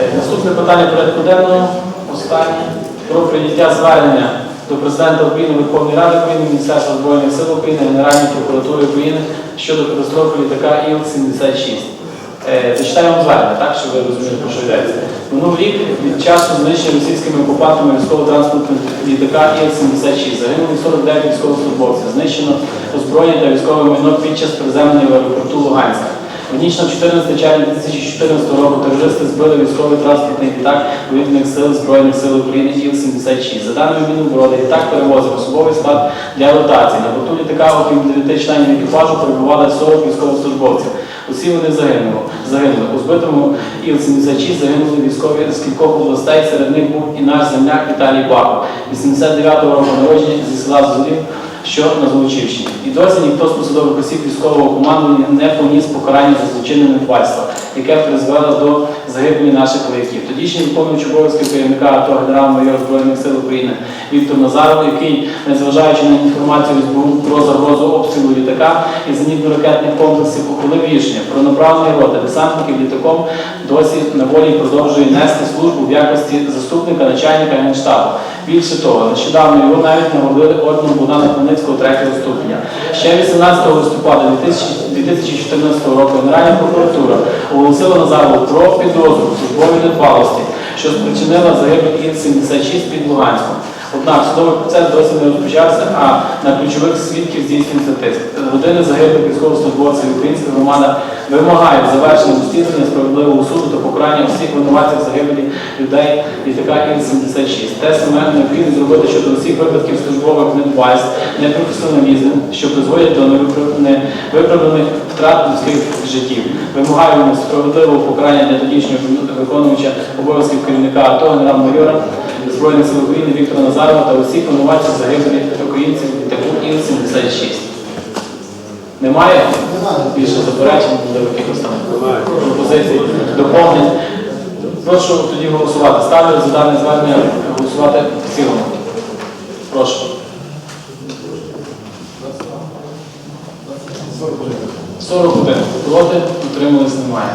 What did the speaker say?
Е, Наступне питання порядку денного. Останнє про прийняття звернення до президента України, Верховної Ради України, Міністерства Збройних сил України, Генеральної прокуратури України щодо катастрофи літака Іл-76. Е, Зачитаю вам звернення, так, щоб ви розуміли, про що йдеться. Минув рік від часу знищення російськими окупантами військово-транспортного літака Іл-76. Загинули 49 військовослужбовців. Знищено озброєння та військове майно під час приземлення в аеропорту Луганська. В ніч на 14 червня 2014 року терористи збили військовий транспортний літак повітряних сил Збройних сил України Іл-76. За даними Міноборони, літак перевозив особовий склад для ротації. На борту літака, окрім 9 членів екіпажу, перебували 40 військовослужбовців. Усі вони загинули. загинули. У збитому Іл-76 загинули військові з кількох областей, серед них був і наш земляк Віталій Баков, 89-го року народження зі села Зулів, що на Золочівщині. І досі ніхто з посадових осіб військового командування не поніс покарання за злочинне недбальство, яке призвело до загибелі наших вояків. Тодішній виконуючий обов'язки керівника АТО генерал-майор Збройних сил України Віктор Назаров, який, незважаючи на інформацію СБУ про загрозу обстрілу літака і зенітно-ракетних комплексів, ухвалив рішення про направлення роти десантників літаком досі на волі продовжує нести службу в якості заступника начальника генштабу. Більше того, нещодавно його навіть нагородили орденом Богдана Хмельницького третього ступеня. Ще 18 листопада 2014 року Генеральна прокуратура оголосила Назарову про підозру в недбалості, що спричинила загибель Іл-76 під Луганськом. Однак судовий процес досі не розпочався, а на ключових свідків здійснюється тиск. Родини загиблих військовослужбовців і українська громада вимагають завершення розслідування справедливого суду та покарання всіх винуватців загибелі людей літака Іл-76. Те саме необхідно зробити щодо усіх випадків службових недбальств, непрофесіоналізму, що призводять до невипра- невиправданих втрат людських життів. Вимагаємо справедливого покарання для тодішнього виконувача обов'язків керівника АТО генерал-майора Збройних сил України Віктора Назарова та усіх винуватців загибелі українців літаку Іл-76. Немає більше заперечень, можливо, якихось там пропозицій, доповнень. Прошу тоді голосувати. Ставлю за дане звернення голосувати в цілому. Прошу. 41. Проти, утримались немає.